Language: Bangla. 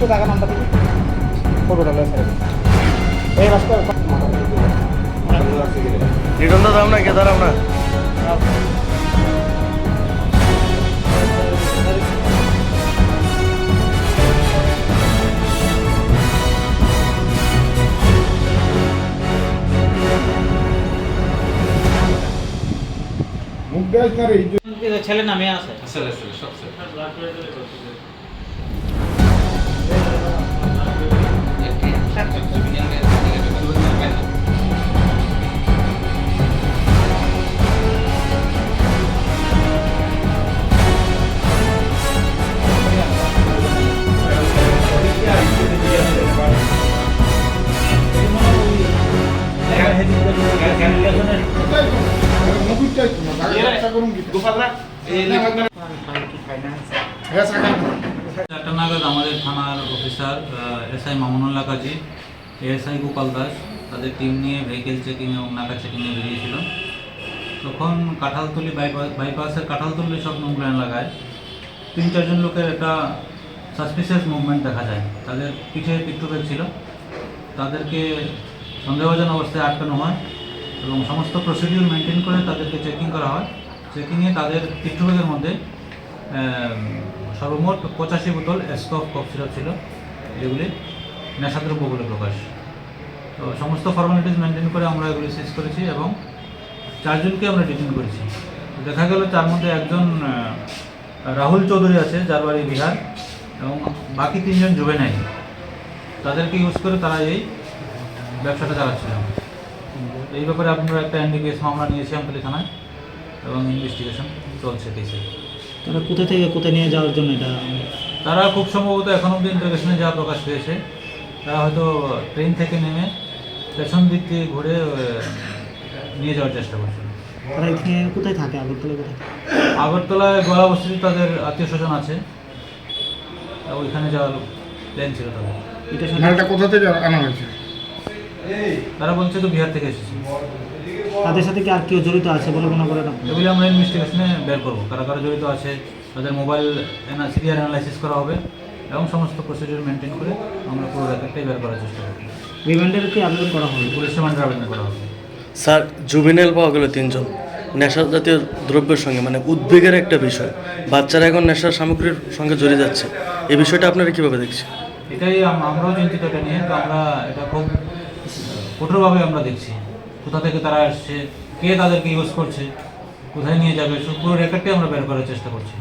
একটু টাকা নাম্বার দিবি ফটোটা লয়ে ফেলে এই রাস্তা রিটন না কে না। ছেলে না মেয়ে আছে কি হ্যাঁ চারটা নাগাদ আমাদের থানার officer SI Mamunullah Kazi ASI Gopal Das তাদের টিম নিয়ে ভেহিকেল চেকিং এবং নাকা চেকিংয়ে বেরিয়েছিল। তখন কাঁঠালতলি বাইপাস বাইপাসের কাঁঠালতলি সব নোংরা এলাকায় তিন চারজন লোকের একটা সাসপিসিয়াস মুভমেন্ট দেখা যায়। তাদের পিঠে পিট্টুবেগ ছিল। তাদেরকে সন্দেহভাজন অবস্থায় আটকানো হয় এবং সমস্ত প্রসিডিউর মেনটেন করে তাদেরকে চেকিং করা হয়। চেকিংয়ে তাদের পিট্টুবেগের মধ্যে সর্বমোট পঁচাশি বোতল স্কফ কফ সিরাপ ছিল, যেগুলি নেশাদ্রব্য বলে প্রকাশ। তো সমস্ত ফর্মালিটিস মেনটেন করে আমরা এগুলি শেষ করেছি এবং চারজনকে আমরা ডিটেন করেছি। দেখা গেল তার মধ্যে একজন রাহুল চৌধুরী আছে, যার বাড়ি বিহার, এবং বাকি তিনজন জুবে নাই তাদেরকে ইউজ করে তারা এই ব্যবসাটা চালাচ্ছিল। এই ব্যাপারে আপনারা একটা এনডিপিএস মামলা নিয়েছি আমতলি থানায়। এবং ইনভেস্টিগেশন চলছে কেসে তারা কোথা থেকে কোথায় নিয়ে যাওয়ার জন্য এটা? তারা খুব সম্ভবত এখন অব্দি ইন্টারভেশনে যা প্রকাশ পেয়েছে তারা হয়তো ট্রেন থেকে নেমে পেছন দিক দিয়ে ঘুরে নিয়ে যাওয়ার চেষ্টা করছে। তারা এখানে কোথায় থাকে? আগরতলা কোথায় আগরতলায় গলা বস্তিতে তাদের আত্মীয় স্বজন আছে। ওইখানে যাওয়ার প্ল্যান ছিল তাদের। মালটা কোথা থেকে আনা হয়েছে? তারা বলছে তো বিহার থেকে এসেছে। তাদের সাথে কি আর কেউ জড়িত আছে বলে মনে করেন? এগুলি আমরা ইনভেস্টিগেশনে বের করব। কারা কারা জড়িত আছে তাদের মোবাইল সিরিয়াল অ্যানালাইসিস করা হবে এবং সমস্ত প্রসিডিউর মেনটেন করে আমরা পুরো রেকর্ডটাই বের করার চেষ্টা করব। রিমান্ডের কি আবেদন করা হবে? পুলিশ রিমান্ডের আবেদন করা হবে। স্যার জুবিনাইল পাওয়া গেল তিনজন। নেশা জাতীয় দ্রব্যের সঙ্গে মানে উদ্বেগের একটা বিষয়। বাচ্চারা এখন নেশার সামগ্রীর সঙ্গে জড়িয়ে যাচ্ছে। এই বিষয়টা আপনারা কীভাবে দেখছেন? এটাই আমরাও চিন্তিত এটা নিয়ে। তো আমরা এটা খুব কঠোরভাবে আমরা দেখছি। কোথা থেকে তারা আসছে, কে তাদেরকে ইউজ করছে, কোথায় নিয়ে যাবে পুরো রেকর্ডটাই আমরা বের করার চেষ্টা করছি।